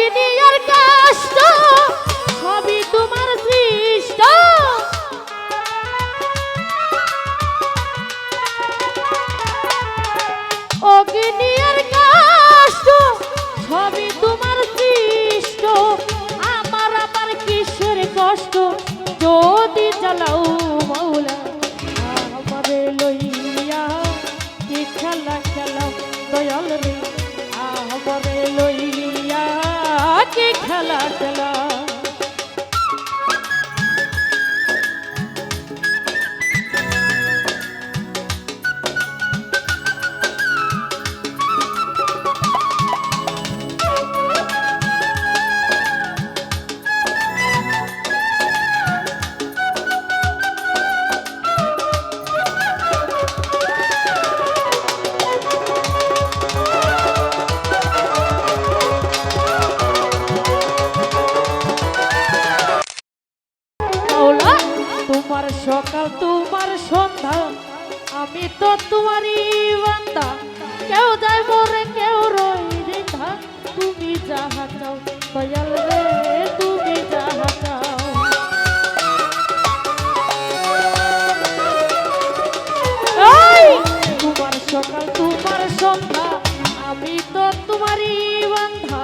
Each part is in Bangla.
আর কষ্ট, সবই তোমার সৃষ্ট। অগ্নি আর কষ্ট, সবই তোমার সৃষ্ট। আমার আবার কিসের কষ্ট? যদি জ্বালাও খেলা তোমার সকাল, তোমার সন্ধ্যা। আমি তো তোমারই বান্দা। কেউ যায় মরে, কেউ রই রেখা তুমি যাহা চাও, দয়াল রে, তুমি যাহা চাও। তোমার সকাল, তোমার সন্ধ্যা। আমি তো তোমারই বান্ধা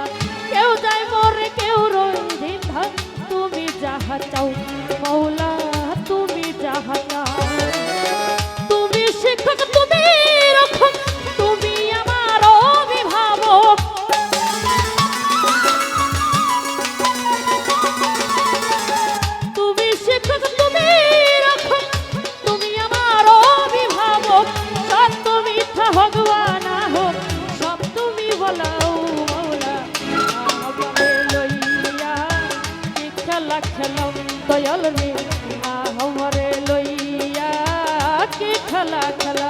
কেউ যায় মরে, কেউ রই রিন্ধা তুমি যাহা চাও মৌলা তুমি খেলা খেলা।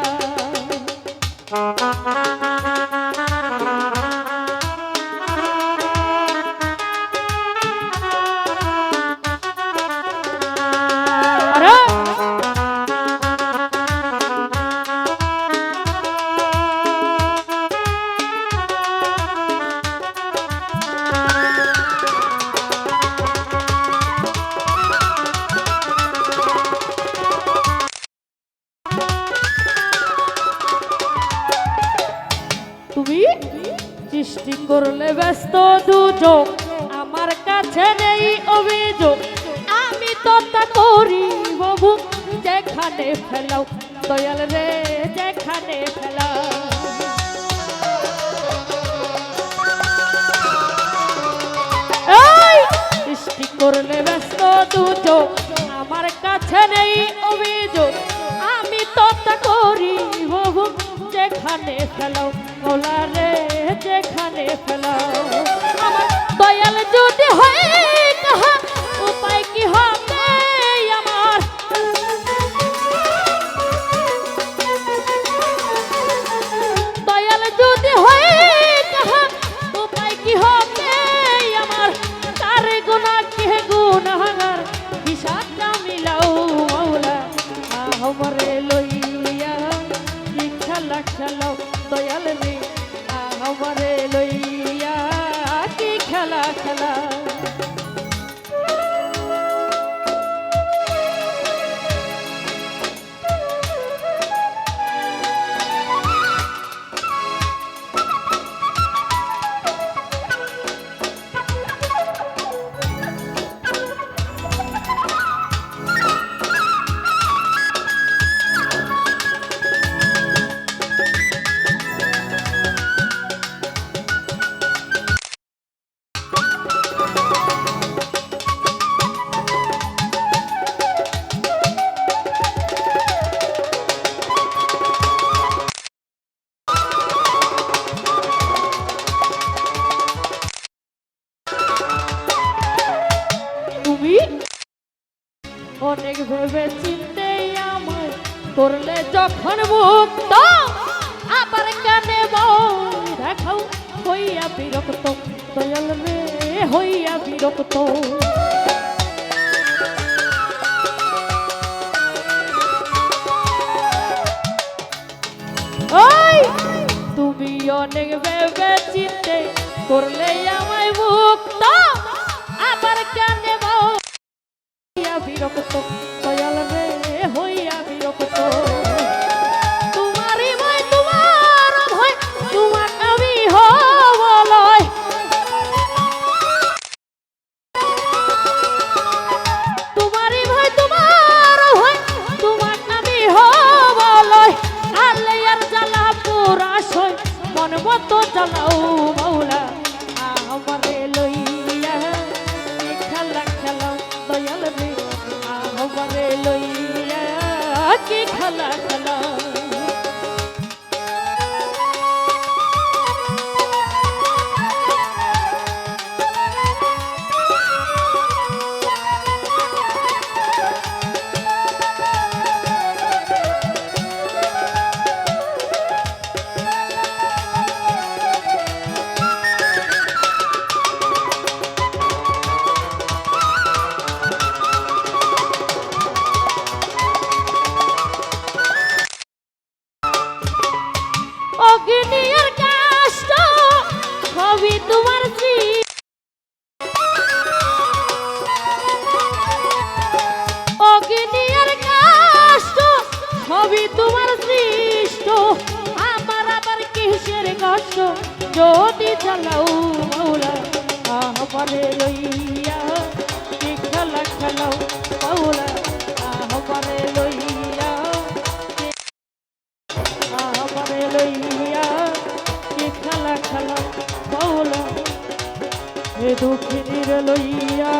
সৃষ্টি করলে ব্যস্ত দুযোগ আমার কাছে নেই অভিযোগ। আমি তো তা করি বাবু, যেখানে ফেলাও। দয়াল রে, যেখানে ফেলাও। সৃষ্টি করলে ব্যস্ত দুযোগ আমার কাছে নেই অভিযোগ। আমি তো তা করি বহু যেখানে ফেলাও। ওলা রে, যেখানে ফেলাও আমার দয়াল যদি হয় কাহা উপায় কি হবে আমার? দয়াল যদি হয় কাহা উপায় কি হবে আমার? তার গুণা কে গুণাগার? হিসাবটা মিলাও মাওলা। আমারে লইয়া খেলা খেলাও অনেক ভেবে চিনতে আমায় করলে যখন মুক্ত আবার কানে দেখাও, হইয়া বিরক্ত, দয়াল রে, হইয়া বিরক্ত। ওই, তুমি অনেক ভেবে চিনতে করলে আমায় মুক্ত আবার কেন বিরক্ত দয়াল রে হইয়া বিরক্ত। তোমারই কি খেলা যদি জ্বালাও মৌলা আহবারে লইয়া কি খেলা খেলাও মৌলা আহবারে লইয়া আহবারে লইয়া কি খেলা খেলাও মৌলা হে দুঃখিনীর লইয়া